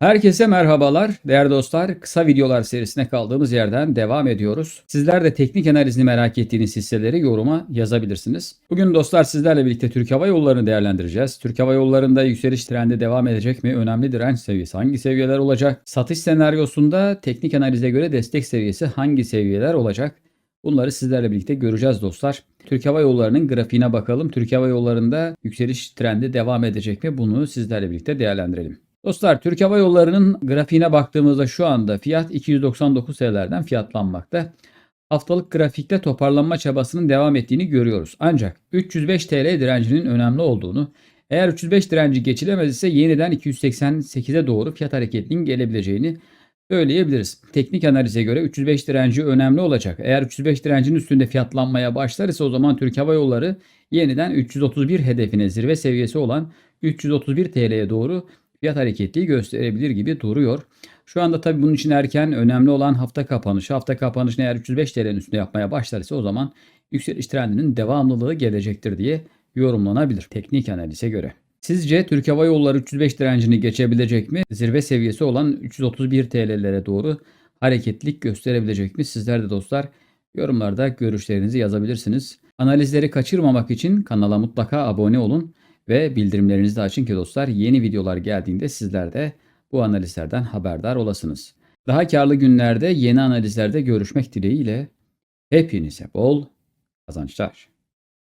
Herkese merhabalar. Değerli dostlar, kısa videolar serisine kaldığımız yerden devam ediyoruz. Sizler de teknik analizini merak ettiğiniz hisseleri yoruma yazabilirsiniz. Bugün dostlar sizlerle birlikte Türk Hava Yolları'nı değerlendireceğiz. Türk Hava Yolları'nda yükseliş trendi devam edecek mi? Önemli direnç seviyesi hangi seviyeler olacak? Satış senaryosunda teknik analize göre destek seviyesi hangi seviyeler olacak? Bunları sizlerle birlikte göreceğiz dostlar. Türk Hava Yolları'nın grafiğine bakalım. Türk Hava Yolları'nda yükseliş trendi devam edecek mi? Bunu sizlerle birlikte değerlendirelim. Dostlar Türk Hava Yolları'nın grafiğine baktığımızda şu anda fiyat 299 TL'lerden fiyatlanmakta. Haftalık grafikte toparlanma çabasının devam ettiğini görüyoruz. Ancak 305 TL direncinin önemli olduğunu, eğer 305 direnci geçilemez ise yeniden 288'e doğru fiyat hareketliliğinin gelebileceğini söyleyebiliriz. Teknik analize göre 305 direnci önemli olacak. Eğer 305 direncinin üstünde fiyatlanmaya başlar ise o zaman Türk Hava Yolları yeniden 331 hedefine zirve seviyesi olan 331 TL'ye doğru fiyat hareketliği gösterebilir gibi duruyor. Şu anda tabii bunun için erken önemli olan hafta kapanışı. Hafta kapanışını eğer 305 TL'nin üstünde yapmaya başlarsa o zaman yükseliş trendinin devamlılığı gelecektir diye yorumlanabilir teknik analize göre. Sizce Türk Hava Yolları 305 direncini geçebilecek mi? Zirve seviyesi olan 331 TL'lere doğru hareketlilik gösterebilecek mi? Sizler de dostlar yorumlarda görüşlerinizi yazabilirsiniz. Analizleri kaçırmamak için kanala mutlaka abone olun ve bildirimlerinizi de açın ki dostlar yeni videolar geldiğinde sizler de bu analizlerden haberdar olasınız. Daha karlı günlerde yeni analizlerde görüşmek dileğiyle hepinize bol kazançlar.